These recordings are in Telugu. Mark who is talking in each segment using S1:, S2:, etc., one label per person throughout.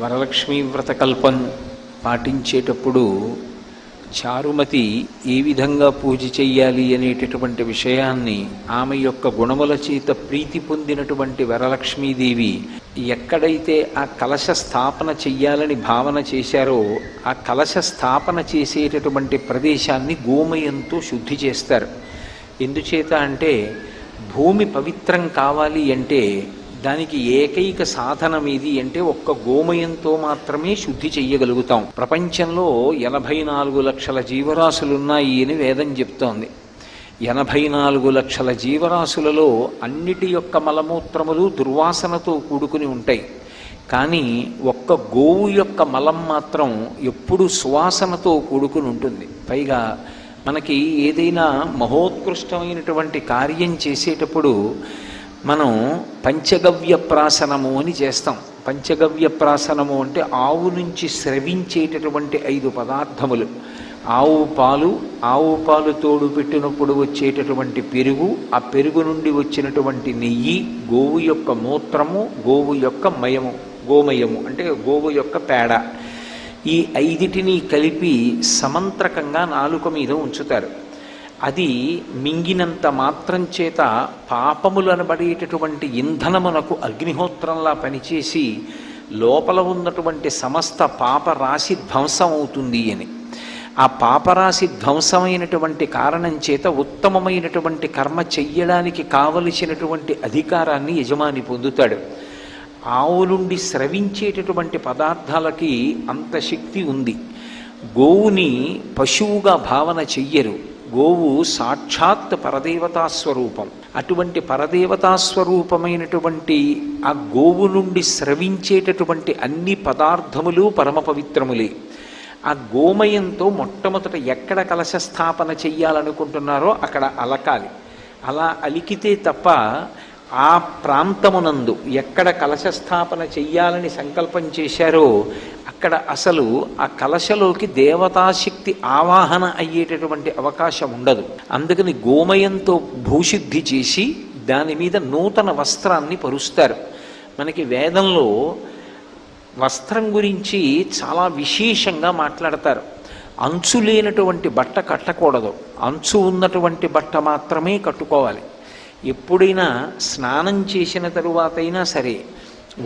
S1: వరలక్ష్మీ వ్రతకల్పం పాటించేటప్పుడు చారుమతి ఏ విధంగా పూజ చెయ్యాలి అనేటటువంటి విషయాన్ని ఆమె యొక్క గుణముల చేత ప్రీతి పొందినటువంటి వరలక్ష్మీదేవి ఎక్కడైతే ఆ కలశ స్థాపన చెయ్యాలని భావన చేశారో ఆ కలశ స్థాపన చేసేటటువంటి ప్రదేశాన్ని గోమయంతో శుద్ధి చేస్తారు. ఎందుచేత అంటే భూమి పవిత్రం కావాలి అంటే దానికి ఏకైక సాధనం ఏది అంటే ఒక్క గోమయంతో మాత్రమే శుద్ధి చెయ్యగలుగుతాం. ప్రపంచంలో ఎనభై నాలుగు లక్షల జీవరాశులున్నాయి అని వేదం చెప్తోంది. ఎనభై నాలుగు లక్షల జీవరాశులలో అన్నిటి యొక్క మలమూత్రములు దుర్వాసనతో కూడుకుని ఉంటాయి. కానీ ఒక్క గోవు యొక్క మలం మాత్రం ఎప్పుడు సువాసనతో కూడుకుని ఉంటుంది. పైగా మనకి ఏదైనా మహోత్కృష్టమైనటువంటి కార్యం చేసేటప్పుడు మనం పంచగవ్య ప్రాసనము అని చేస్తాం. పంచగవ్య ప్రాసనము అంటే ఆవు నుంచి స్రవించేటటువంటి ఐదు పదార్థములు. ఆవు పాలు ఆవు పాలు తోడు పెట్టినప్పుడు వచ్చేటటువంటి పెరుగు ఆ పెరుగు నుండి వచ్చినటువంటి నెయ్యి గోవు యొక్క మూత్రము గోవు యొక్క మయము గోమయము అంటే గోవు యొక్క పేడ. ఈ ఐదిటిని కలిపి సమంత్రకంగా నాలుక మీద ఉంచుతారు. అది మింగినంత మాత్రం చేత పాపములనబడేటటువంటి ఇంధనమునకు అగ్నిహోత్రంలా పనిచేసి లోపల ఉన్నటువంటి సమస్త పాపరాశి ధ్వంసం అవుతుంది అని. ఆ పాపరాశి ధ్వంసమైనటువంటి కారణం చేత ఉత్తమమైనటువంటి కర్మ చెయ్యడానికి కావలసినటువంటి అధికారాన్ని యజమాని పొందుతాడు. ఆవు నుండి స్రవించేటటువంటి పదార్థాలకి అంత శక్తి ఉంది. గోవుని పశువుగా భావన చెయ్యరు. గోవు సాక్షాత్ పరదేవతా స్వరూపం. అటువంటి పరదేవతా స్వరూపమైనటువంటి ఆ గోవు నుండి స్రవించేటటువంటి అన్ని పదార్థములు పరమ పవిత్రములే. ఆ గోమయంతో మొట్టమొదట ఎక్కడ కలశ స్థాపన చెయ్యాలనుకుంటున్నారో అక్కడ అలకాలి. అలా అలికితే తప్ప ఆ ప్రాంతమునందు ఎక్కడ కలశ స్థాపన చెయ్యాలని సంకల్పం చేశారో అక్కడ అసలు ఆ కలశలోకి దేవతాశక్తి ఆవాహన అయ్యేటటువంటి అవకాశం ఉండదు. అందుకని గోమయంతో భూశుద్ధి చేసి దాని మీద నూతన వస్త్రాన్ని పరుస్తారు. మనకి వేదంలో వస్త్రం గురించి చాలా విశేషంగా మాట్లాడతారు. అంచు లేనటువంటి బట్ట కట్టకూడదు. అంచు ఉన్నటువంటి బట్ట మాత్రమే కట్టుకోవాలి. ఎప్పుడైనా స్నానం చేసిన తరువాతైనా సరే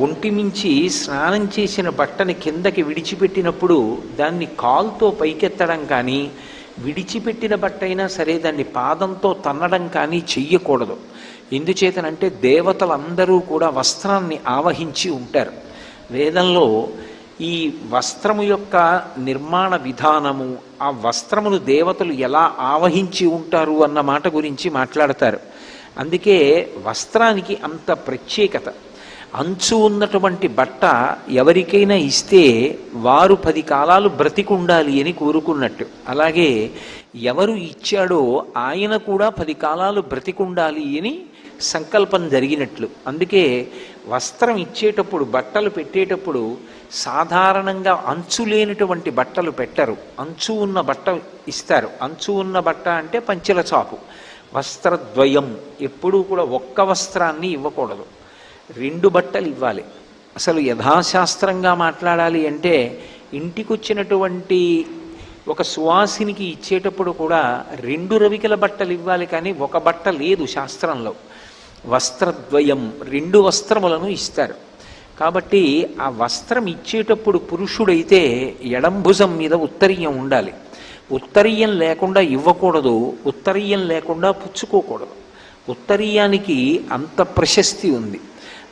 S1: ఒంటి మించి స్నానం చేసిన బట్టని కిందకి విడిచిపెట్టినప్పుడు దాన్ని కాల్తో పైకెత్తడం కానీ విడిచిపెట్టిన బట్టైనా సరే దాన్ని పాదంతో తన్నడం కానీ చెయ్యకూడదు. ఎందుచేతనంటే దేవతలందరూ కూడా వస్త్రాన్ని ఆవహించి ఉంటారు. వేదంలో ఈ వస్త్రము యొక్క నిర్మాణ విధానము ఆ వస్త్రమును దేవతలు ఎలా ఆవహించి ఉంటారు అన్న మాట గురించి మాట్లాడతారు. అందుకే వస్త్రానికి అంత ప్రత్యేకత. అంచు ఉన్నటువంటి బట్ట ఎవరికైనా ఇస్తే వారు పది కాలాలు బ్రతికుండాలి అని కోరుకున్నట్టు. అలాగే ఎవరు ఇచ్చాడో ఆయన కూడా పది కాలాలు బ్రతికుండాలి అని సంకల్పం జరిగినట్లు. అందుకే వస్త్రం ఇచ్చేటప్పుడు బట్టలు పెట్టేటప్పుడు సాధారణంగా అంచు లేనటువంటి బట్టలు పెట్టరు. అంచు ఉన్న బట్ట ఇస్తారు. అంచు ఉన్న బట్ట అంటే పంచెల చాపు. వస్త్రద్వయం. ఎప్పుడూ కూడా ఒక్క వస్త్రాన్ని ఇవ్వకూడదు. రెండు బట్టలు ఇవ్వాలి. అసలు యథాశాస్త్రంగా మాట్లాడాలి అంటే ఇంటికొచ్చినటువంటి ఒక సువాసినికి ఇచ్చేటప్పుడు కూడా రెండు రవికల బట్టలు ఇవ్వాలి కానీ ఒక బట్ట లేదు శాస్త్రంలో. వస్త్రద్వయం. రెండు వస్త్రములను ఇస్తారు. కాబట్టి ఆ వస్త్రం ఇచ్చేటప్పుడు పురుషుడైతే ఎడంభుజం మీద ఉత్తరీయం ఉండాలి. ఉత్తరీయం లేకుండా ఇవ్వకూడదు ఉత్తరీయం లేకుండా పుచ్చుకోకూడదు. ఉత్తరీయానికి అంత ప్రశస్తి ఉంది.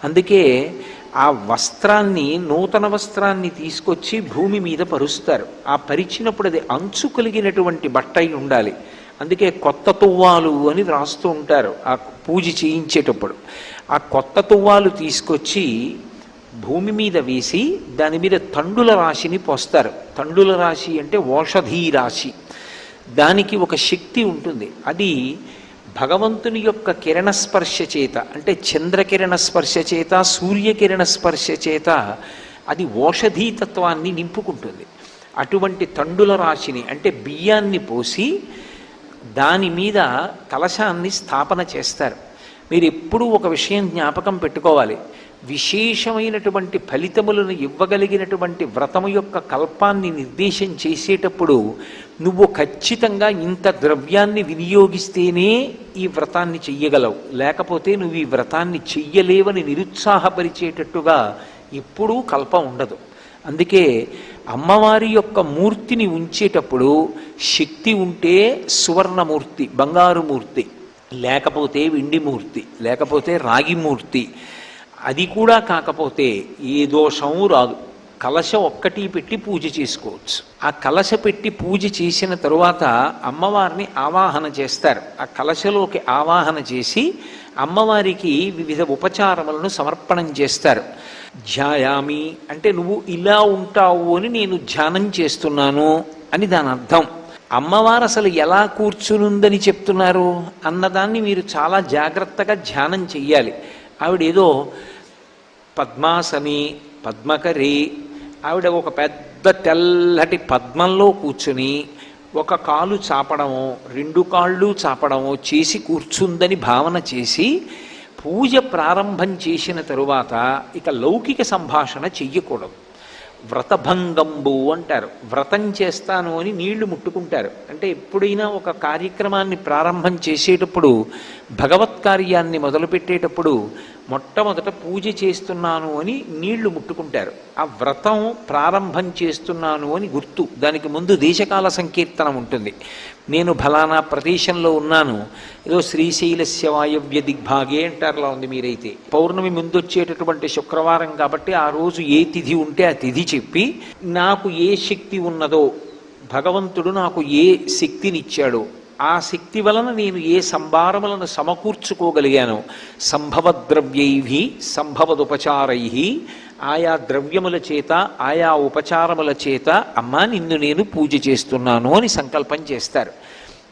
S1: అందుకే ఆ వస్త్రాన్ని నూతన వస్త్రాన్ని తీసుకొచ్చి భూమి మీద పరుస్తారు. ఆ పరిచినప్పుడు అది అంచు కలిగినటువంటి బట్ట అయి ఉండాలి. అందుకే కొత్త తువ్వాలు అని రాస్తూ ఉంటారు ఆ పూజ చేయించేటప్పుడు. ఆ కొత్త తువ్వాలు తీసుకొచ్చి భూమి మీద వేసి దాని మీద తండుల రాశిని పోస్తారు. తండుల రాశి అంటే ఓషధీ రాశి. దానికి ఒక శక్తి ఉంటుంది. అది భగవంతుని యొక్క కిరణ స్పర్శ చేత అంటే చంద్రకిరణ స్పర్శ చేత సూర్యకిరణ స్పర్శ చేత అది ఓషధీతత్వాన్ని నింపుకుంటుంది. అటువంటి తండుల రాశిని అంటే బియ్యాన్ని పోసి దాని మీద కలశాన్ని స్థాపన చేస్తారు. మీరు ఎప్పుడూ ఒక విషయం జ్ఞాపకం పెట్టుకోవాలి. విశేషమైనటువంటి ఫలితములను ఇవ్వగలిగినటువంటి వ్రతము యొక్క కల్పాన్ని నిర్దేశం చేసేటప్పుడు నువ్వు ఖచ్చితంగా ఇంత ద్రవ్యాన్ని వినియోగిస్తేనే ఈ వ్రతాన్ని చెయ్యగలవు. లేకపోతే నువ్వు ఈ వ్రతాన్ని చెయ్యలేవని నిరుత్సాహపరిచేటట్టుగా ఎప్పుడూ కల్పం ఉండదు. అందుకే అమ్మవారి యొక్క మూర్తిని ఉంచేటప్పుడు శక్తి ఉంటే సువర్ణమూర్తి బంగారు మూర్తి లేకపోతే వెండి మూర్తి లేకపోతే రాగి మూర్తి అది కూడా కాకపోతే ఏ దోషము రాదు. కలశ ఒక్కటి పెట్టి పూజ చేసుకోవచ్చు. ఆ కలశ పెట్టి పూజ చేసిన తరువాత అమ్మవారిని ఆవాహన చేస్తారు. ఆ కలశలోకి ఆవాహన చేసి అమ్మవారికి వివిధ ఉపచారములను సమర్పణం చేస్తారు. ధ్యాయామి అంటే నువ్వు ఇలా ఉంటావు అని నేను ధ్యానం చేస్తున్నాను అని దాని అర్థం. అమ్మవారు అసలు ఎలా కూర్చునుందని చెప్తున్నారు? అన్నదాన్ని మీరు చాలా జాగ్రత్తగా ధ్యానం చెయ్యాలి. ఆవిడేదో పద్మాసని పద్మకరి. ఆవిడ ఒక పెద్ద తెల్లటి పద్మంలో కూర్చుని ఒక కాలు చాపడము రెండు కాళ్ళు చాపడము చేసి కూర్చుందని భావన చేసి పూజ ప్రారంభం చేసిన తరువాత ఇక లౌకిక సంభాషణ చెయ్యకూడదు. వ్రతభంగంబు అంటారు. వ్రతం చేస్తాను అని నీళ్ళు ముట్టుకుంటారు. అంటే ఎప్పుడైనా ఒక కార్యక్రమాన్ని ప్రారంభం చేసేటప్పుడు భగవత్ కార్యాన్ని మొదలుపెట్టేటప్పుడు మొట్టమొదట పూజ చేస్తున్నాను అని నీళ్ళు ముట్టుకుంటారు. ఆ వ్రతం ప్రారంభం చేస్తున్నాను అని గుర్తు. దానికి ముందు దేశకాల సంకీర్తనం ఉంటుంది. నేను ఫలానా ప్రదేశంలో ఉన్నాను. ఏదో శ్రీశైలస్య వాయవ్య దిగ్భాగే అంటారులా ఉంది మీరైతే. పౌర్ణమి ముందు వచ్చేటటువంటి శుక్రవారం కాబట్టి ఆ రోజు ఏ తిథి ఉంటే ఆ తిథి చెప్పి నాకు ఏ శక్తి ఉన్నదో భగవంతుడు నాకు ఏ శక్తినిచ్చాడో ఆ శక్తి వలన నేను ఏ సంభారములను సమకూర్చుకోగలిగాను సంభవద్రవ్యై సంభవదుపచారై ఆయా ద్రవ్యముల చేత ఆయా ఉపచారముల చేత అమ్మా నిన్ను నేను పూజ చేస్తున్నాను అని సంకల్పం చేస్తారు.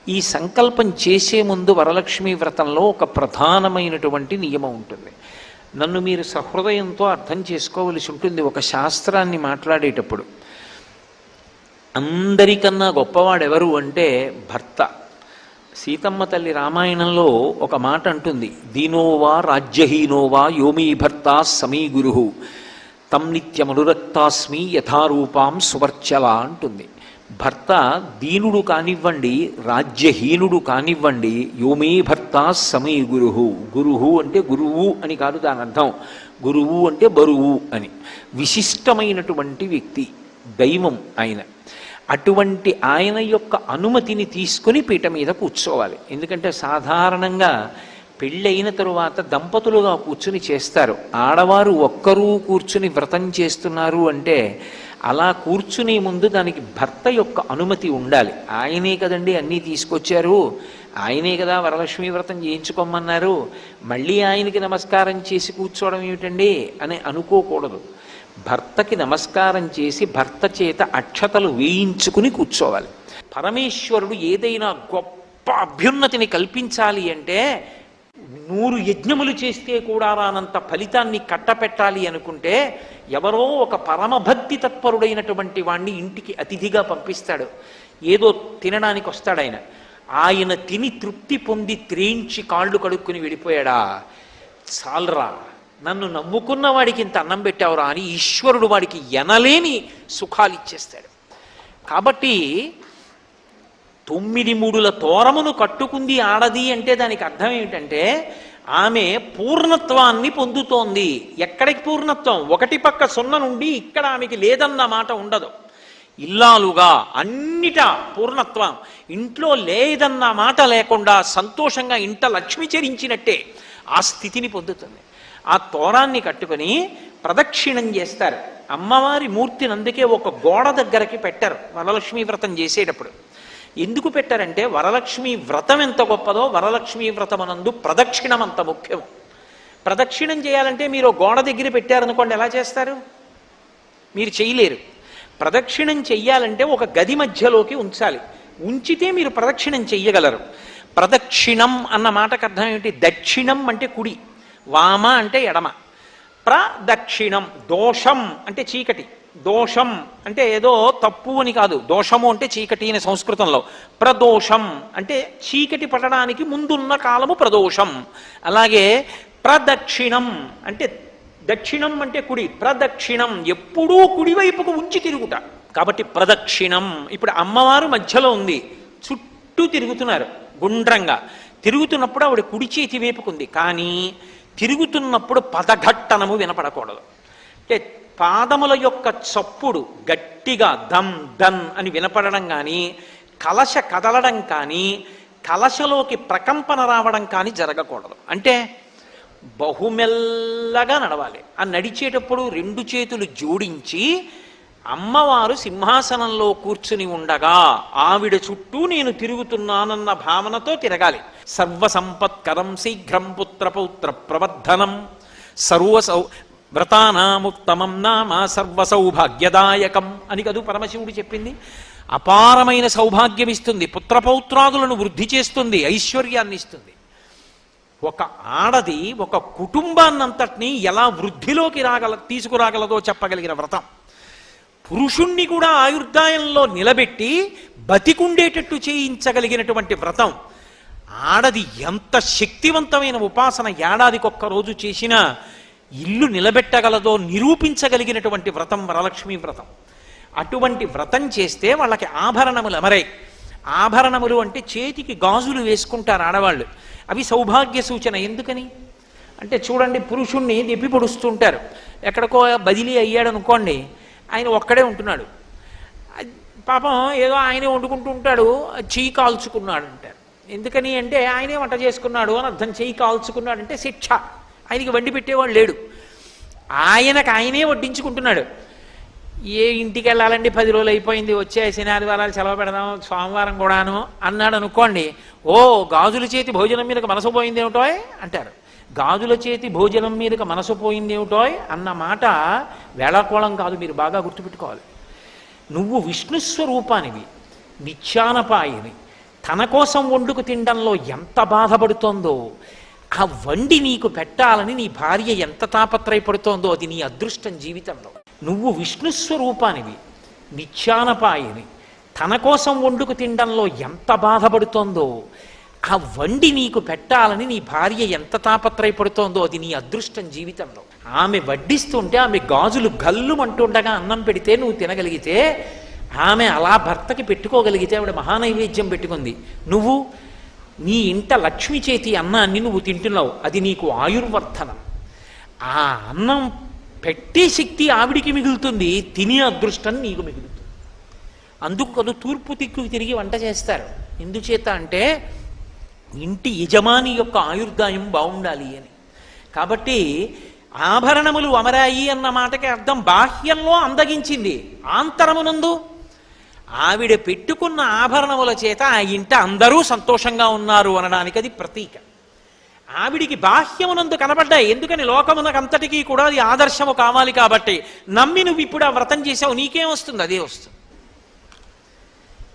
S1: ఈ సంకల్పం చేసే ముందు వరలక్ష్మి వ్రతంలో ఒక ప్రధానమైనటువంటి నియమం ఉంటుంది. నన్ను మీరు సహృదయంతో అర్థం చేసుకోవలసి ఉంటుంది ఒక శాస్త్రాన్ని మాట్లాడేటప్పుడు. అందరికన్నా గొప్పవాడెవరు అంటే భర్త. సీతమ్మ తల్లి రామాయణంలో ఒక మాట అంటుంది. దీనోవా రాజ్యహీనోవా యోమీ భర్త సమీ గురు. తం నిత్యమనురక్తాస్మి యథారూపాం సువర్చల అంటుంది. భర్త దీనుడు కానివ్వండి రాజ్యహీనుడు కానివ్వండి యోమీ భర్త సమీ గురువు గురువు అంటే గురువు అని కాదు దాని అర్థం. గురువు అంటే బరువు అని. విశిష్టమైనటువంటి వ్యక్తి దైవం ఆయన. అటువంటి ఆయన యొక్క అనుమతిని తీసుకుని పీట మీద కూర్చోవాలి. ఎందుకంటే సాధారణంగా పెళ్ళైన తరువాత దంపతులుగా కూర్చుని చేస్తారు. ఆడవారు ఒక్కరూ కూర్చుని వ్రతం చేస్తున్నారు అంటే అలా కూర్చునే ముందు దానికి భర్త యొక్క అనుమతి ఉండాలి. ఆయనే కదండి అన్నీ తీసుకొచ్చారు. ఆయనే కదా వరలక్ష్మి వ్రతం చేయించుకోమన్నారు. మళ్ళీ ఆయనకి నమస్కారం చేసి కూర్చోవడం ఏమిటండి? అని అనుకోకూడదు. భర్తకి నమస్కారం చేసి భర్త చేత అక్షతలు వేయించుకుని కూర్చోవాలి. పరమేశ్వరుడు ఏదైనా గొప్ప అభ్యున్నతిని కల్పించాలి అంటే నూరు యజ్ఞములు చేస్తే కూడా రానంత ఫలితాన్ని కట్టపెట్టాలి అనుకుంటే ఎవరో ఒక పరమభక్తి తత్పరుడైనటువంటి వాణ్ణి ఇంటికి అతిథిగా పంపిస్తాడు. ఏదో తినడానికి వస్తాడు ఆయన. ఆయన తిని తృప్తి పొంది త్రేయించి కాళ్ళు కడుక్కుని వెళ్ళిపోయాడా చాలరా. నన్ను నమ్ముకున్న వాడికి ఇంత అన్నం పెట్టావురా అని ఈశ్వరుడు వాడికి ఎనలేని సుఖాలు ఇచ్చేస్తాడు. కాబట్టి తొమ్మిది మూడుల తోరమును కట్టుకుంది ఆడది అంటే దానికి అర్థం ఏమిటంటే ఆమె పూర్ణత్వాన్ని పొందుతోంది. ఎక్కడికి పూర్ణత్వం? ఒకటి పక్క సున్న నుండి ఇక్కడ ఆమెకి లేదన్న మాట ఉండదు. ఇల్లాలుగా అన్నిట పూర్ణత్వం. ఇంట్లో లేదన్న మాట లేకుండా సంతోషంగా ఇంట లక్ష్మి చరించినట్టే ఆ స్థితిని పొందుతుంది. ఆ తోరాన్ని కట్టుకొని ప్రదక్షిణం చేస్తారు. అమ్మవారి మూర్తిని అందుకే ఒక గోడ దగ్గరకి పెట్టారు వరలక్ష్మి వ్రతం చేసేటప్పుడు. ఎందుకు పెట్టారంటే వరలక్ష్మి వ్రతం ఎంత గొప్పదో వరలక్ష్మి వ్రతమనందు ప్రదక్షిణం అంత ముఖ్యం. ప్రదక్షిణం చేయాలంటే మీరు గోడ దగ్గర పెట్టారనుకోండి ఎలా చేస్తారు? మీరు చేయలేరు. ప్రదక్షిణం చెయ్యాలంటే ఒక గది మధ్యలోకి ఉంచాలి. ఉంచితే మీరు ప్రదక్షిణం చెయ్యగలరు. ప్రదక్షిణం అన్న మాటకు అర్థం ఏమిటి? దక్షిణం అంటే కుడి. వామ అంటే ఎడమ. ప్రదక్షిణం దోషం అంటే చీకటి. దోషం అంటే ఏదో తప్పు అని కాదు. దోషము అంటే చీకటి అని సంస్కృతంలో. ప్రదోషం అంటే చీకటి పడడానికి ముందున్న కాలము ప్రదోషం. అలాగే ప్రదక్షిణం అంటే
S2: దక్షిణం అంటే కుడి. ప్రదక్షిణం ఎప్పుడూ కుడివైపుకు ఉంచి తిరుగుట. కాబట్టి ప్రదక్షిణం. ఇప్పుడు అమ్మవారు మధ్యలో ఉంది. చుట్టూ తిరుగుతున్నారు గుండ్రంగా. తిరుగుతున్నప్పుడు ఆవిడ కుడి చేతి వైపుకుంది కానీ తిరుగుతున్నప్పుడు పదఘట్టనము వినపడకూడదు. అంటే పాదముల యొక్క చప్పుడు గట్టిగా దమ్ దన్ అని వినపడడం కానీ కలశ కదలడం కానీ కలశలోకి ప్రకంపన రావడం కానీ జరగకూడదు. అంటే బహుమెల్లగా నడవాలి. ఆ నడిచేటప్పుడు రెండు చేతులు జోడించి అమ్మవారు సింహాసనంలో కూర్చుని ఉండగా ఆవిడ చుట్టూ నేను తిరుగుతున్నానన్న భావనతో తిరగాలి. సర్వసంపత్కరం శీఘ్రం పుత్రపౌత్ర ప్రవర్ధనం సర్వసౌ వ్రతానాముత్తమం నామ సర్వ సౌభాగ్యదాయకం అని కదూ పరమశివుడు చెప్పింది. అపారమైన సౌభాగ్యం ఇస్తుంది పుత్రపౌత్రాదులను వృద్ధి చేస్తుంది ఐశ్వర్యాన్ని ఇస్తుంది ఒక ఆడది ఒక కుటుంబాన్నంతటినీ ఎలా వృద్ధిలోకి రాగల తీసుకురాగలదో చెప్పగలిగిన వ్రతం. పురుషుణ్ణి కూడా ఆయుర్దాయంలో నిలబెట్టి బతికుండేటట్టు చేయించగలిగినటువంటి వ్రతం. ఆడది ఎంత శక్తివంతమైన ఉపాసన ఏడాదికొక్క రోజు చేసినా ఇల్లు నిలబెట్టగలదో నిరూపించగలిగినటువంటి వ్రతం వరలక్ష్మి వ్రతం. అటువంటి వ్రతం చేస్తే వాళ్ళకి ఆభరణములు అమరాయి. ఆభరణములు అంటే చేతికి గాజులు వేసుకుంటారు ఆడవాళ్ళు. అవి సౌభాగ్య సూచన. ఎందుకని? అంటే చూడండి పురుషుణ్ణి దెప్పి పొడుస్తుంటారు. ఎక్కడికో బదిలీ అయ్యాడు అనుకోండి ఆయన ఒక్కడే ఉంటున్నాడు. పాపం ఏదో ఆయనే వండుకుంటూ ఉంటాడు చెయ్యి కాల్చుకున్నాడు అంటారు ఎందుకని అంటే ఆయనే వంట చేసుకున్నాడు అని అర్థం. చెయ్యి కాల్చుకున్నాడు అంటే శిక్ష. ఆయనకి వండి పెట్టేవాడు లేడు. ఆయనకు ఆయనే వడ్డించుకుంటున్నాడు. ఏ ఇంటికి వెళ్ళాలండి? పది రోజులు అయిపోయింది. వచ్చే శనివారాలు సెలవు పెడదాం సోమవారం కూడాను అన్నాడు అనుకోండి. ఓ గాజుల చేతి భోజనం మీదకి మనసు పోయింది ఏమిటోయ్ అంటారు. గాజుల చేతి భోజనం మీదకి మనసు పోయింది ఏమిటోయ్ అన్న మాట వేళాకోళం కాదు. మీరు బాగా గుర్తుపెట్టుకోవాలి. నువ్వు విష్ణు స్వరూపానివి. నిత్యానపాయిని తన కోసం వండుకు తినడంలో ఎంత బాధపడుతోందో ఆ వండి నీకు పెట్టాలని నీ భార్య ఎంత తాపత్రయపడుతోందో అది నీ అదృష్టం జీవితంలో. నువ్వు విష్ణు స్వరూపానివి నిత్యానపాయిని తన కోసం వండుకు తినడంలో ఎంత బాధపడుతోందో ఆ వండి నీకు పెట్టాలని నీ భార్య ఎంత తాపత్రయపడుతోందో అది నీ అదృష్టం జీవితంలో. ఆమె వడ్డిస్తుంటే ఆమె గాజులు గల్లుమంటుండగా అన్నం పెడితే నువ్వు తినగలిగితే ఆమె అలా భర్తకి పెట్టుకోగలిగితే ఆవిడ మహానైవేద్యం పెట్టుకుంది. నువ్వు నీ ఇంట లక్ష్మి చేతి అన్నాన్ని నువ్వు తింటున్నావు. అది నీకు ఆయుర్వర్ధనం. ఆ అన్నం పెట్టే శక్తి ఆవిడికి మిగులుతుంది. తినే అదృష్టం నీకు మిగులుతుంది. అందుకు కదా తూర్పు తిక్కు తిరిగి వంట చేస్తారు. ఎందుచేత అంటే ఇంటి యజమాని యొక్క ఆయుర్దాయం బాగుండాలి అని. కాబట్టి ఆభరణములు అమరాయి అన్న మాటకి అర్థం బాహ్యంలో అందగించింది. ఆంతరమునందు ఆవిడ పెట్టుకున్న ఆభరణముల చేత ఆ ఇంట అందరూ సంతోషంగా ఉన్నారు అనడానికి అది ప్రతీక. ఆవిడికి బాహ్యమునందు కనబడ్డాయి ఎందుకని లోకమునకంతటికీ కూడా అది ఆదర్శము కావాలి కాబట్టి నమ్మి నువ్వు ఇప్పుడు ఆ వ్రతం చేసావు నీకేం వస్తుంది? అదే వస్తుంది.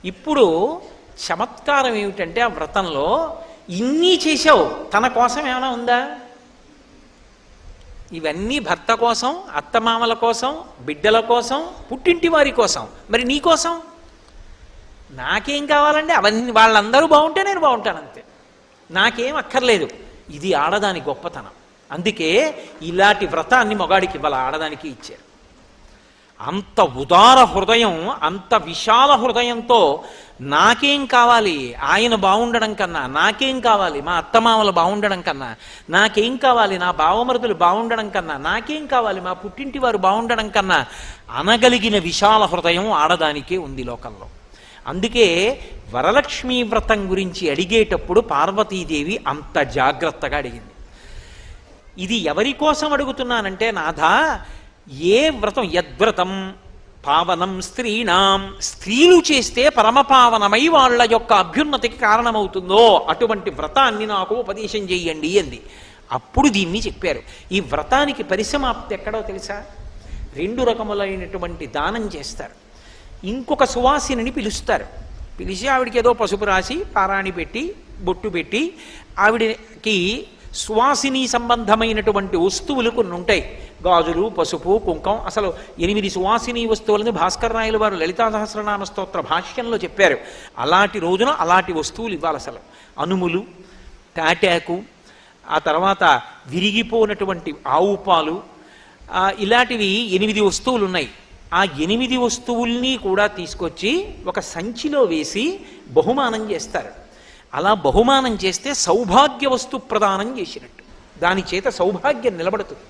S2: ఇప్పుడు చమత్కారం ఏమిటంటే ఆ వ్రతంలో ఇన్ని చేసావు తన కోసం ఏమైనా ఉందా? ఇవన్నీ భర్త కోసం అత్తమామల కోసం బిడ్డల కోసం పుట్టింటి వారి కోసం. మరి నీ కోసం? నాకేం కావాలంటే అవన్నీ వాళ్ళందరూ బాగుంటే నేను బాగుంటాను అంతే. నాకేం అక్కర్లేదు. ఇది ఆడదాని గొప్పతనం. అందుకే ఇలాంటి వ్రతాన్ని మొగాడికి ఇవ్వాలి ఆడదానికి ఇచ్చారు. అంత ఉదార హృదయం అంత విశాల హృదయంతో నాకేం కావాలి? ఆయన బాగుండడం కన్నా నాకేం కావాలి? మా అత్తమామలు బాగుండడం కన్నా నాకేం కావాలి? నా బావమరుదులు బాగుండడం కన్నా నాకేం కావాలి? మా పుట్టింటి వారు బాగుండడం కన్నా అనగలిగిన విశాల హృదయం ఆడదానికే ఉంది లోకంలో. అందుకే వరలక్ష్మీ వ్రతం గురించి అడిగేటప్పుడు పార్వతీదేవి అంత జాగ్రత్తగా అడిగింది. ఇది ఎవరి కోసం అడుగుతున్నానంటే నాథ ఏ వ్రతం యద్వ్రతం? పావనం స్త్రీణాం. స్త్రీలు చేస్తే పరమపావనమై వాళ్ళ యొక్క అభ్యున్నతికి కారణమవుతుందో అటువంటి వ్రతాన్ని నాకు ఉపదేశం చెయ్యండి అంది. అప్పుడు దీన్ని చెప్పారు. ఈ వ్రతానికి పరిసమాప్తి ఎక్కడో తెలుసా? రెండు రకములైనటువంటి దానం చేస్తారు. ఇంకొక సువాసిని పిలుస్తారు. పిలిచి ఆవిడికి ఏదో పసుపు రాసి పారాణి పెట్టి బొట్టు పెట్టి ఆవిడకి సువాసిని సంబంధమైనటువంటి వస్తువులు కొన్ని ఉంటాయి. గాజులు పసుపు కుంకం అసలు ఎనిమిది సువాసిని వస్తువులని భాస్కర్ రాయలు వారు లలితా సహస్రనామ స్తోత్ర భాష్యంలో చెప్పారు. అలాంటి రోజున అలాంటి వస్తువులు ఇవ్వాలి అసలు. అనుములు తాటాకు ఆ తర్వాత విరిగిపోనటువంటి ఆవు పాలు ఇలాంటివి ఎనిమిది వస్తువులు ఉన్నాయి. ఆ ఎనిమిది వస్తువుల్ని కూడా తీసుకొచ్చి ఒక సంచిలో వేసి బహుమానం చేస్తారు. అలా బహుమానం చేస్తే సౌభాగ్య వస్తు ప్రదానం చేసినట్టు. దాని చేత సౌభాగ్యం నిలబడుతుంది.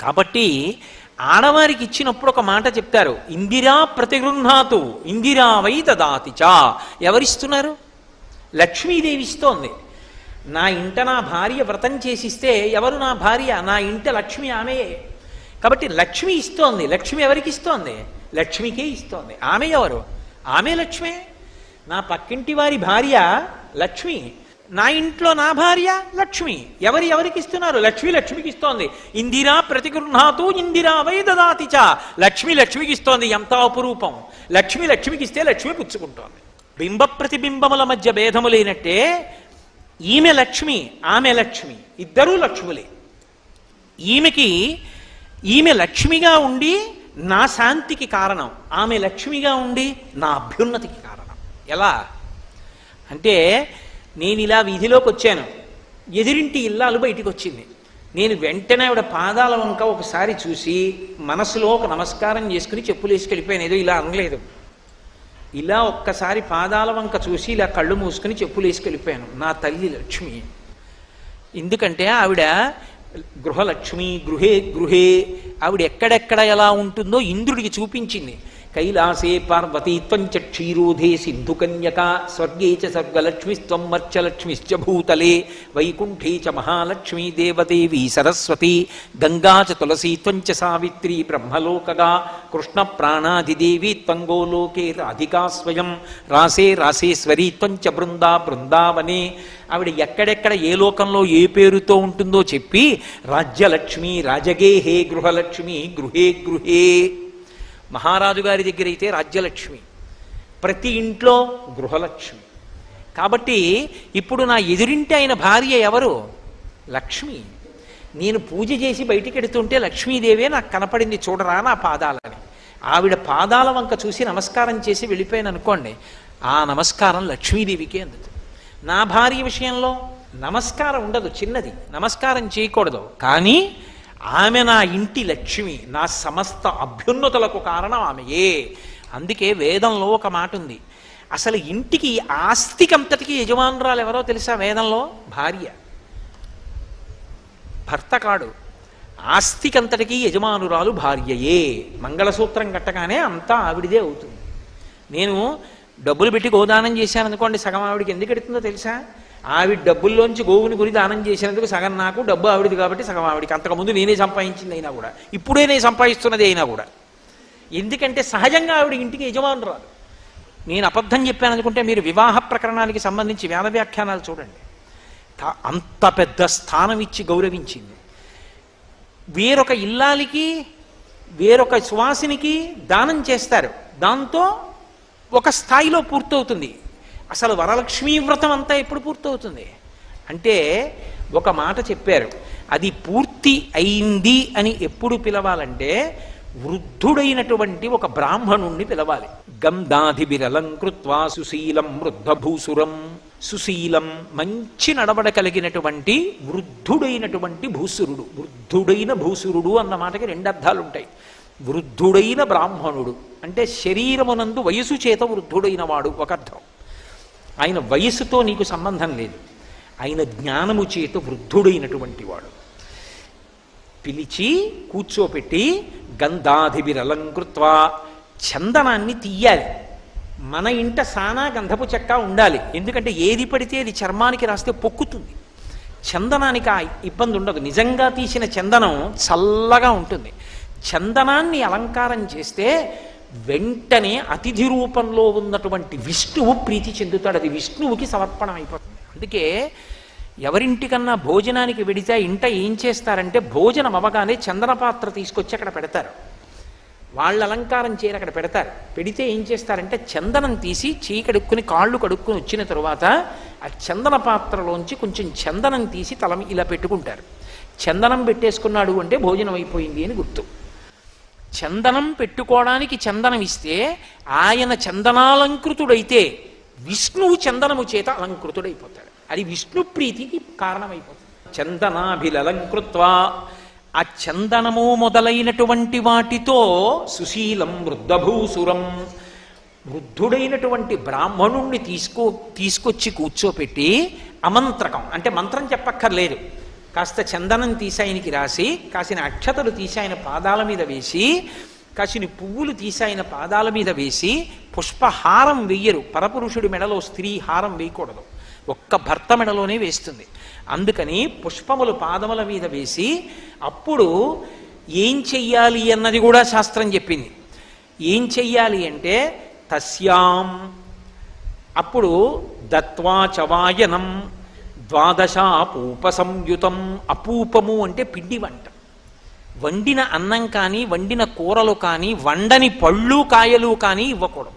S2: కాబట్టి ఆడవారికి ఇచ్చినప్పుడు ఒక మాట చెప్తారు ఇందిరా ప్రతిగృహాతు ఇందిరా వై దదాతి ఎవరిస్తున్నారు? లక్ష్మీదేవి ఇస్తోంది. నా ఇంట నా భార్య వ్రతం చేసిస్తే ఎవరు నా భార్య? నా ఇంట లక్ష్మి ఆమెయే. కాబట్టి లక్ష్మి ఇస్తోంది. లక్ష్మి ఎవరికి ఇస్తోంది? లక్ష్మికే ఇస్తోంది. ఆమె ఎవరు? ఆమె లక్ష్మే. నా పక్కింటి వారి భార్య లక్ష్మి. నా ఇంట్లో నా భార్య లక్ష్మి. ఎవరి ఎవరికి ఇస్తున్నారు? లక్ష్మి లక్ష్మికి ఇస్తోంది. ఇందిరా ప్రతిగృహాతు ఇందిరా వై దదాతి చ. లక్ష్మి లక్ష్మికి ఇస్తోంది. ఎంత అపురూపం. లక్ష్మి లక్ష్మికి ఇస్తే లక్ష్మి పుచ్చుకుంటోంది. బింబ ప్రతిబింబముల మధ్య భేదము లేనట్టే ఈమె లక్ష్మి ఆమె లక్ష్మి. ఇద్దరూ లక్ష్ములే. ఈమెకి ఈమె లక్ష్మిగా ఉండి నా శాంతికి కారణం ఆమె లక్ష్మిగా ఉండి నా అభ్యున్నతికి కారణం. ఎలా? అంటే నేను ఇలా వీధిలోకి వచ్చాను. ఎదిరింటి ఇల్లాలు బయటికి వచ్చింది నేను వెంటనే ఆవిడ పాదాల వంక ఒకసారి చూసి మనసులో ఒక నమస్కారం చేసుకుని చెప్పులు వేసుకెళ్ళిపోయాను. ఏదో ఇలా అనలేదు. ఇలా ఒక్కసారి పాదాల వంక చూసి ఇలా కళ్ళు మూసుకుని చెప్పులు వేసుకెళ్ళిపోయాను. నా తల్లి లక్ష్మి. ఎందుకంటే ఆవిడ గృహలక్ష్మి గృహే గృహే. ఆవిడ ఎక్కడెక్కడ ఎలా ఉంటుందో ఇంద్రుడికి చూపించింది. కైలాసే పార్వతీ త్వంచ క్షీరోధే సింధుకన్యక స్వర్గే చ సర్గలక్ష్మిస్త్వం మర్చలక్ష్మిశ్చ భూతలే వైకుంఠే చ మహాలక్ష్మీ దేవదేవీ సరస్వతి గంగా చ తులసీ త్వంచ సావిత్రీ బ్రహ్మలోకగా కృష్ణ ప్రాణాధిదేవి త్వంగోలోకే రాధికా స్వయం రాసే రాసేశ్వరి త్వంచ బృందా బృందావనే. ఆవిడ ఎక్కడెక్కడ ఏ లోకంలో ఏ పేరుతో ఉంటుందో చెప్పి రాజ్యలక్ష్మి రాజగేహే గృహలక్ష్మి గృహే గృహే. మహారాజు గారి దగ్గర అయితే రాజ్యలక్ష్మి. ప్రతి ఇంట్లో గృహలక్ష్మి. కాబట్టి ఇప్పుడు నా ఎదురింటి అయిన భార్య ఎవరు? లక్ష్మి. నేను పూజ చేసి బయటికి ఎడుతుంటే లక్ష్మీదేవే నాకు కనపడింది చూడరా నా పాదాలని. ఆవిడ పాదాల వంక చూసి నమస్కారం చేసి వెళ్ళిపోయాను అనుకోండి ఆ నమస్కారం లక్ష్మీదేవికే అందుతుంది. నా భార్య విషయంలో నమస్కారం ఉండదు చిన్నది. నమస్కారం చేయకూడదు. కానీ ఆమె నా ఇంటి లక్ష్మి నా సమస్త అభ్యున్నతులకు కారణం ఆమెయే. అందుకే వేదంలో ఒక మాట ఉంది. అసలు ఇంటికి ఆస్తికంతటికి యజమానురాలు ఎవరో తెలుసా వేదంలో? భార్య. భర్త కాడు. ఆస్తికంతటికి యజమానురాలు భార్యయే. మంగళసూత్రం కట్టగానే అంతా ఆవిడిదే అవుతుంది. నేను డబ్బులు పెట్టి గోదానం చేశాను అనుకోండి సగం ఆవిడికి ఎందుకు ఎడుతుందో తెలుసా? ఆవిడ డబ్బుల్లోంచి గోవుని గురి దానం చేసినందుకు సగం నాకు డబ్బు ఆవిడది కాబట్టి సగం ఆవిడికి. అంతకుముందు నేనే సంపాదించింది అయినా కూడా. ఇప్పుడే నేను సంపాదిస్తున్నది అయినా కూడా. ఎందుకంటే సహజంగా ఆవిడ ఇంటికి యజమానురాలు. నేను అబద్ధం చెప్పాను అనుకుంటే మీరు వివాహ ప్రకరణానికి సంబంధించి వేద వ్యాఖ్యానాలు చూడండి. అంత పెద్ద స్థానం ఇచ్చి గౌరవించింది. వేరొక ఇల్లాలికి వేరొక సువాసినికి దానం చేస్తారు. దాంతో ఒక స్థాయిలో పూర్తవుతుంది. అసలు వరలక్ష్మీ వ్రతం అంతా ఎప్పుడు పూర్తవుతుంది? అంటే ఒక మాట చెప్పారు. అది పూర్తి అయింది అని ఎప్పుడు పిలవాలంటే వృద్ధుడైనటువంటి ఒక బ్రాహ్మణుణ్ణి పిలవాలి. గంధాధిబిరలంకృత్వా సుశీలం వృద్ధభూసురం. సుశీలం మంచి నడవడ కలిగినటువంటి వృద్ధుడైనటువంటి భూసురుడు. వృద్ధుడైన భూసురుడు అన్న మాటకి రెండు అర్థాలు ఉంటాయి వృద్ధుడైన బ్రాహ్మణుడు అంటే శరీరమునందు వయసు చేత వృద్ధుడైన వాడు ఒక అర్థం. ఆయన వయసుతో నీకు సంబంధం లేదు. ఆయన జ్ఞానము చేత వృద్ధుడైనటువంటి వాడు. పిలిచి కూర్చోపెట్టి గంధాధిబిరలంకృత్వా చందనాన్ని తీయాలి. మన ఇంట సానా గంధపు చెక్క ఉండాలి. ఎందుకంటే ఏది పడితే అది చర్మానికి రాస్తే పొక్కుతుంది. చందనానికి ఆ ఇబ్బంది ఉండదు. నిజంగా తీసిన చందనం చల్లగా ఉంటుంది. చందనాన్ని అలంకారం చేస్తే వెంటనే అతిథి రూపంలో ఉన్నటువంటి విష్ణువు ప్రీతి చెందుతాడు. అది విష్ణువుకి సమర్పణం అయిపోతుంది. అందుకే ఎవరింటికన్నా భోజనానికి వెడితే ఇంట ఏం చేస్తారంటే భోజనం అవ్వగానే చందన పాత్ర తీసుకొచ్చి అక్కడ పెడతారు. వాళ్ళు అలంకారం చేయరు అక్కడ పెడతారు. పెడితే ఏం చేస్తారంటే చందనం తీసి చేయి కడుక్కుని కాళ్ళు కడుక్కుని వచ్చిన తరువాత ఆ చందన పాత్రలోంచి కొంచెం చందనం తీసి తల ఇలా పెట్టుకుంటారు. చందనం పెట్టేసుకున్నాడు అంటే భోజనం అయిపోయింది అని గుర్తు. చందనం పెట్టుకోవడానికి చందనం ఇస్తే ఆయన చందనాలంకృతుడైతే విష్ణువు చందనము చేత అలంకృతుడైపోతాడు. అది విష్ణు ప్రీతికి కారణమైపోతుంది. చందనాభిలలంకృత్వా. ఆ చందనము మొదలైనటువంటి వాటితో సుశీలం వృద్ధభూసురం. వృద్ధుడైనటువంటి బ్రాహ్మణుణ్ణి తీసుకో తీసుకొచ్చి కూర్చోపెట్టి అమంత్రకం. అంటే మంత్రం చెప్పక్కర్లేదు. కాస్త చందనం తీసి ఆయనకి రాసి కాసిన అక్షతలు తీసి ఆయన పాదాల మీద వేసి కాసిన పువ్వులు తీసి ఆయన పాదాల మీద వేసి పుష్పహారం వెయ్యరు. పరపురుషుడి మెడలో స్త్రీ హారం వేయకూడదు. ఒక్క భర్త మెడలోనే వేస్తుంది. అందుకని పుష్పములు పాదముల మీద వేసి అప్పుడు ఏం చెయ్యాలి అన్నది కూడా శాస్త్రం చెప్పింది. ఏం చెయ్యాలి అంటే తస్యాం. అప్పుడు దత్వా చవాయనం ద్వాదశాపూప సంయుతం అపూపము అంటే పిండి వంట. వండిన అన్నం కానీ వండిన కూరలు కానీ వండని పళ్ళు కాయలు కానీ ఇవ్వకూడదు.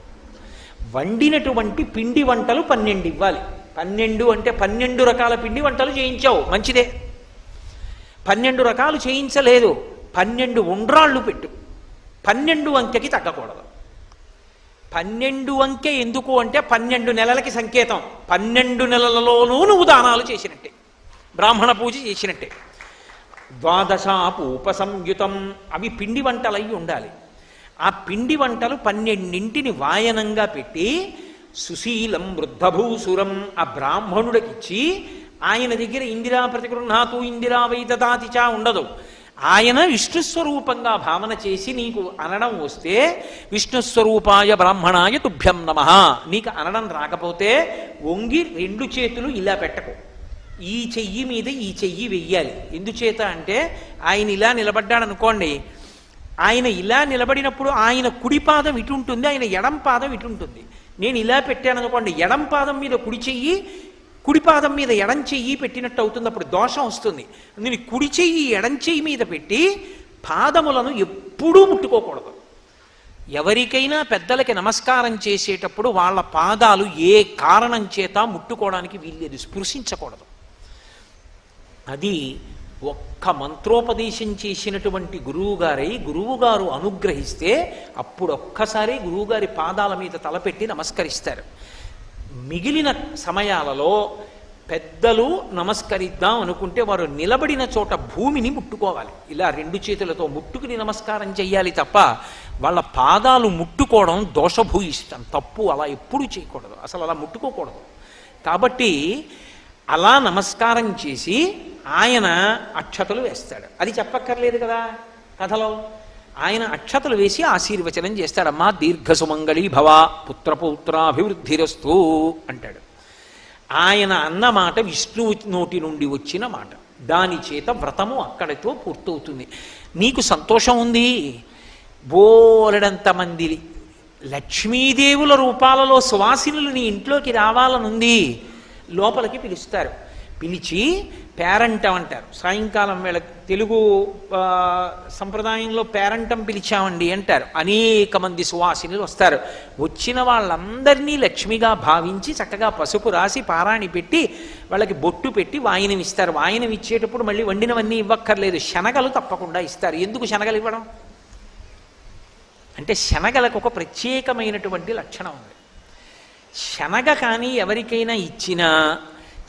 S2: వండినటువంటి పిండి వంటలు పన్నెండు ఇవ్వాలి. పన్నెండు అంటే పన్నెండు రకాల పిండి వంటలు చేయించావు మంచిదే. పన్నెండు రకాలు చేయించలేదు పన్నెండు ఉండ్రాళ్ళు పెట్టు. పన్నెండు అంకెకి తగ్గకూడదు. పన్నెండు అంకె ఎందుకు అంటే పన్నెండు నెలలకి సంకేతం. పన్నెండు నెలలలోనూ నువ్వు దానాలు చేసినట్టే. బ్రాహ్మణ పూజ చేసినట్టే. ద్వాదశాపు ఉపసంయుతం అవి పిండి వంటలయ్యి ఉండాలి. ఆ పిండి వంటలు పన్నెండింటిని వాయనంగా పెట్టి సుశీలం వృద్ధభూసురం ఆ బ్రాహ్మణుడికిచ్చి ఆయన దగ్గర ఇందిరా ప్రతిగృహాతు ఇందిరా వైదతాతిచా ఉండదు. ఆయన విష్ణుస్వరూపంగా భావన చేసి నీకు అనడం వస్తే విష్ణుస్వరూపాయ బ్రాహ్మణాయ తుభ్యం నమ. నీకు అనడం రాకపోతే వంగి రెండు చేతులు ఇలా పెట్టకు. ఈ చెయ్యి మీద ఈ చెయ్యి వెయ్యాలి. ఎందుచేత అంటే ఆయన ఇలా నిలబడ్డాడు అనుకోండి ఆయన ఇలా నిలబడినప్పుడు ఆయన కుడి పాదం ఇటు ఉంటుంది ఆయన ఎడం పాదం ఇటు ఉంటుంది. నేను ఇలా పెట్టాను అనుకోండి ఎడం పాదం మీద కుడి చెయ్యి కుడి పాదం మీద ఎడం చెయ్యి పెట్టినట్టు అవుతుంది అప్పుడు దోషం వస్తుంది. నేను కుడి చెయ్యి ఎడం చెయ్యి మీద పెట్టి పాదములను ఎప్పుడూ ముట్టుకోకూడదు. ఎవరికైనా పెద్దలకి నమస్కారం చేసేటప్పుడు వాళ్ళ పాదాలు ఏ కారణం చేత ముట్టుకోవడానికి వీల్లేదు. స్పృశించకూడదు. అది ఒక్క మంత్రోపదేశం చేసినటువంటి గురువుగారై గురువుగారు అనుగ్రహిస్తే అప్పుడు ఒక్కసారి గురువుగారి పాదాల మీద తలపెట్టి నమస్కరిస్తారు. మిగిలిన సమయాలలో పెద్దలు నమస్కరిద్దాం అనుకుంటే వారు నిలబడిన చోట భూమిని ముట్టుకోవాలి. ఇలా రెండు చేతులతో ముట్టుకుని నమస్కారం చేయాలి తప్ప వాళ్ళ పాదాలు ముట్టుకోవడం దోషభూయిష్టం. తప్పు అలా ఎప్పుడూ చేయకూడదు. అసలు అలా ముట్టుకోకూడదు. కాబట్టి అలా నమస్కారం చేసి ఆయన అక్షతలు వేస్తాడు. అది చెప్పక్కర్లేదు కదా కథలో. ఆయన అక్షతలు వేసి ఆశీర్వచనం చేస్తాడమ్మా దీర్ఘ సుమంగళి భవ పుత్రపౌత్రాభివృద్ధిరస్తు అంటాడు. ఆయన అన్న మాట విష్ణువు నోటి నుండి వచ్చిన మాట. దాని చేత వ్రతము అక్కడితో పూర్తవుతుంది. నీకు సంతోషం ఉంది? బోలెడంతమంది లక్ష్మీదేవుల రూపాలలో సువాసినులు నీ ఇంట్లోకి రావాలనుంది. లోపలికి పిలుస్తారు. పిలిచి పేరంటం అంటారు. సాయంకాలం వేళ తెలుగు సంప్రదాయంలో పేరంటం పిలిచామండి అంటారు. అనేక మంది సువాసినులు వస్తారు. వచ్చిన వాళ్ళందరినీ లక్ష్మిగా భావించి చక్కగా పసుపు రాసి పారాణి పెట్టి వాళ్ళకి బొట్టు పెట్టి వాయినం ఇస్తారు. వాయినం ఇచ్చేటప్పుడు మళ్ళీ వండినవన్నీ ఇవ్వక్కర్లేదు. శనగలు తప్పకుండా ఇస్తారు. ఎందుకు శనగలు ఇవ్వడం? అంటే శనగలకు ఒక ప్రత్యేకమైనటువంటి లక్షణం ఉంది. శనగ కానీ ఎవరికైనా ఇచ్చినా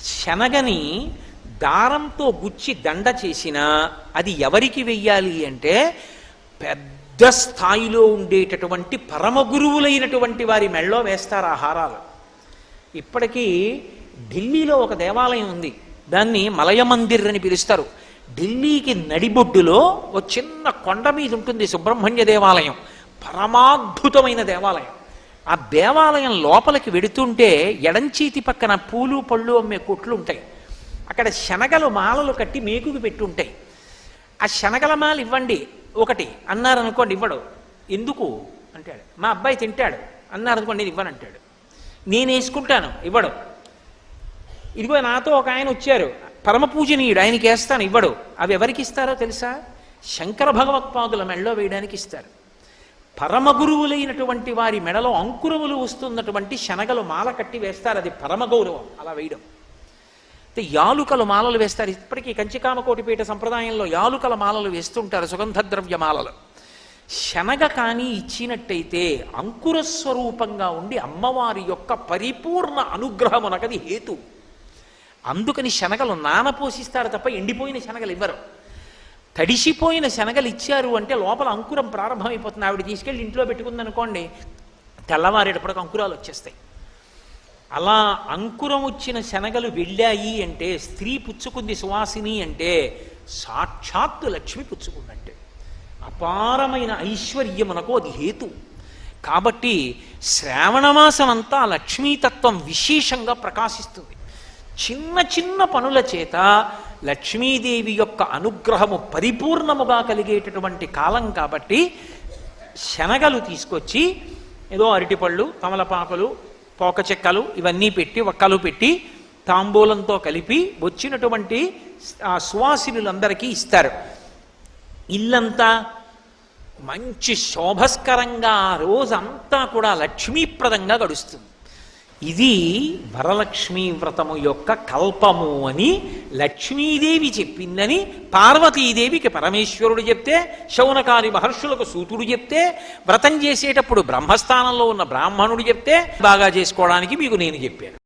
S2: శనగని దారంతో గుచ్చి దండ చేసినా అది ఎవరికి వెయ్యాలి అంటే పెద్ద స్థాయిలో ఉండేటటువంటి పరమ గురువులైనటువంటి వారి మెళ్ళో వేస్తారు ఆ హారాలు ఇప్పటికీ ఢిల్లీలో ఒక దేవాలయం ఉంది. దాన్ని మలయ మందిర్ అని పిలుస్తారు. ఢిల్లీకి నడిబొడ్డులో ఒక చిన్న కొండ మీద ఉంటుంది సుబ్రహ్మణ్య దేవాలయం. పరమాద్భుతమైన దేవాలయం. ఆ దేవాలయం లోపలికి వెడుతుంటే ఎడంచేతి పక్కన పూలు పళ్ళు అమ్మే కొట్లు ఉంటాయి. అక్కడ శనగలు మాలలు కట్టి మేకుకి పెట్టి ఉంటాయి ఆ శనగల మాల ఇవ్వండి. ఒకటి అన్నారనుకోండి ఇవ్వడు. ఎందుకు? అంటాడు. మా అబ్బాయి తింటాడు. అన్నారనుకోండి నేను ఇవ్వనంటాడు నేను వేసుకుంటాను ఇవ్వడు. ఇదిగో నాతో ఒక ఆయన వచ్చారు. పరమ పూజనీయుడు ఆయనకి వేస్తాను ఇవ్వడు. అవి ఎవరికి ఇస్తారో తెలుసా? శంకర భగవత్పాదుల మెడలో వేయడానికి ఇస్తారు. పరమ గురువులైనటువంటి వారి మెడలో అంకురములు వస్తున్నటువంటి శనగలు మాల కట్టి వేస్తారు. అది పరమ గౌరవం అలా వేయడం. అయితే యాలుకలు మాలలు వేస్తారు. ఇప్పటికీ కంచికామకోటిపీఠ సంప్రదాయంలో యాలుకల మాలలు వేస్తుంటారు. సుగంధ ద్రవ్య మాలలు. శనగ కానీ ఇచ్చినట్టయితే అంకుర స్వరూపంగా ఉండి అమ్మవారి యొక్క పరిపూర్ణ అనుగ్రహమునకది హేతు. అందుకని శనగలు నానపోషిస్తారు తప్ప ఎండిపోయిన శనగలు ఇవ్వరు. తడిసిపోయిన శనగలు ఇచ్చారు అంటే లోపల అంకురం ప్రారంభమైపోతుంది. ఆవిడ తీసుకెళ్ళి ఇంట్లో పెట్టుకుంది అనుకోండి తెల్లవారేటప్పటికి అంకురాలు వచ్చేస్తాయి. అలా అంకురం వచ్చిన శనగలు వెళ్ళాయి అంటే స్త్రీ పుచ్చుకుంది సువాసిని అంటే సాక్షాత్తు లక్ష్మి పుచ్చుకుందంటే. అపారమైన ఐశ్వర్యమునకు అది హేతు. కాబట్టి శ్రావణమాసం అంతా లక్ష్మీతత్వం విశేషంగా ప్రకాశిస్తుంది. చిన్న చిన్న పనుల చేత లక్ష్మీదేవి యొక్క అనుగ్రహము పరిపూర్ణముగా కలిగేటటువంటి కాలం కాబట్టి శనగలు తీసుకొచ్చి ఏదో అరటిపళ్ళు తమలపాకులు పోక చెక్కలు ఇవన్నీ పెట్టి ఒక్కలు పెట్టి తాంబూలంతో కలిపి వచ్చినటువంటి ఆ సువాసినులందరికీ ఇస్తారు. ఇల్లంతా మంచి శోభస్కరంగా ఆ రోజంతా కూడా లక్ష్మీప్రదంగా గడుస్తుంది. ఇది వరలక్ష్మీ వ్రతము యొక్క కల్పము అని లక్ష్మీదేవి చెప్పిందని పార్వతీదేవికి పరమేశ్వరుడు చెప్తే శౌనకాది మహర్షులకు సూతుడు చెప్తే వ్రతం చేసేటప్పుడు బ్రహ్మస్థానంలో ఉన్న బ్రాహ్మణుడు చెప్తే బాగా చేసుకోవడానికి మీకు నేను చెప్పాను.